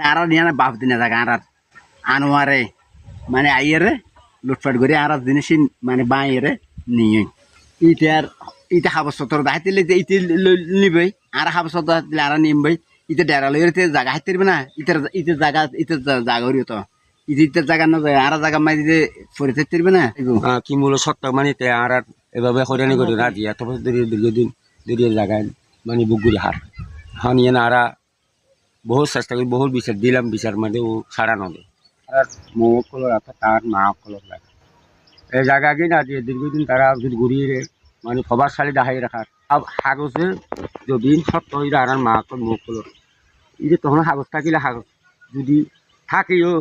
মানে আর নিয়ে বাপ দিনে জায়গা আর আনোয়ারে মানে আইয়ারে, লুটপাট করে আর জিনিস মানে বাইরে নিয়ে। ইটার ইটা হাবস সতর দাহাইতে ইতে নিবই, আর হাবস সতর দিলে আর নিমবই। ইতে ডেরা লই ইতে জায়গা হাইতে না ইতার ইতে জায়গা ইতে জায়গা তো। ইতে ইতে জায়গা না আর জায়গা মাই দিতে ফরি থাকতে না কি মূল সত্য মানে তে আর এভাবে হয়রানি করে না দিয়ে বছর দীর্ঘদিন জায়গায় মানে বুকগুলি হার। হানিয়ে না আরা বহুত চেষ্টা করি বহুত বিচার দিলাম বিচার মানে ও সারা নদে আর মৌ কলর আছে তার মা কলর লাগে। এই জায়গা কি না দিয়ে দীর্ঘদিন তারা যদি ঘুরিয়ে মানে প্রভাবশালী দেখাই রাখার আর কাগজে যদি সত্য হয়ে আর মা কল মৌ কলর এই যে তখন কাগজ থাকিলে কাগজ যদি থাকেও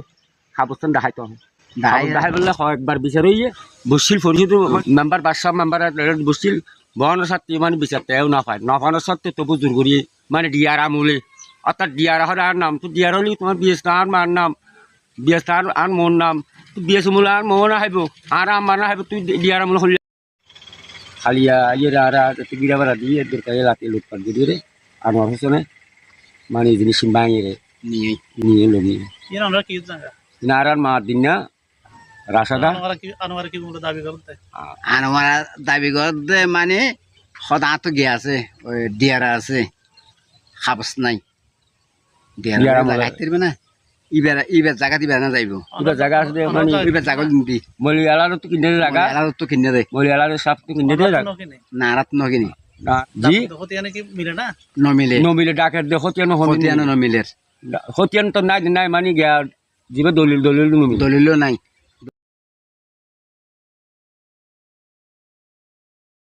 কাগজটা দেখাইতে হয় দাহাই দাহাই বললে হয় একবার বিচার হইয়ে বসছিল পরিষদ মেম্বার বাদশাহ মেম্বার বসছিল বহনের সাথে মানে বিচার তেও না পায় না পাওয়ার সত্ত্বে তবু জোর করি মানে ডিয়ার আমলে অর্থাৎ ডিয়ার হলে আর নাম তো ডিয়ার হলে তোমার বিএস আর মার নাম বিএস আর আর মোর নাম তো বিএস মূল আর মো না হাইব আর আমার না হাইব তুই ডিয়ার আমল হলে খালিয়া ইয়ে আর গিরা বাড়া দিয়ে দরকার এলাকে লুটপাট দিয়ে রে আর আমার হোসেনে মানে জিনিস বাঙিয়ে রে নিয়ে। নিয়ে ಏನು আমরা না আর আর মার দিন না আনোয়ারা দাবি করতে? মানে সদা তো গিয়ে আছে ওই ডিয়ারা আছে হাবস নাই ডিয়ারা ডিয়ারা জায়গা মনে- হাইতে না ইবার ইবার জায়গা দিবে না যাইব এবার জায়গা আছে যে মানে ইবার জায়গা নিবি মলিয়ালার তো কিনে জায়গা এলাও তো কিনে দেয় মলিয়ালার সাপ তো কিনে দে না রাত নকিনি। না, জি মিলে না? নমিলে। নমিলে ডাকের দে হতিয়ানো হতিয়ানো নমিলের হতিয়ান তো নাই নাই মানে গিয়া জিবে দলিল দলিল দলিলও নাই।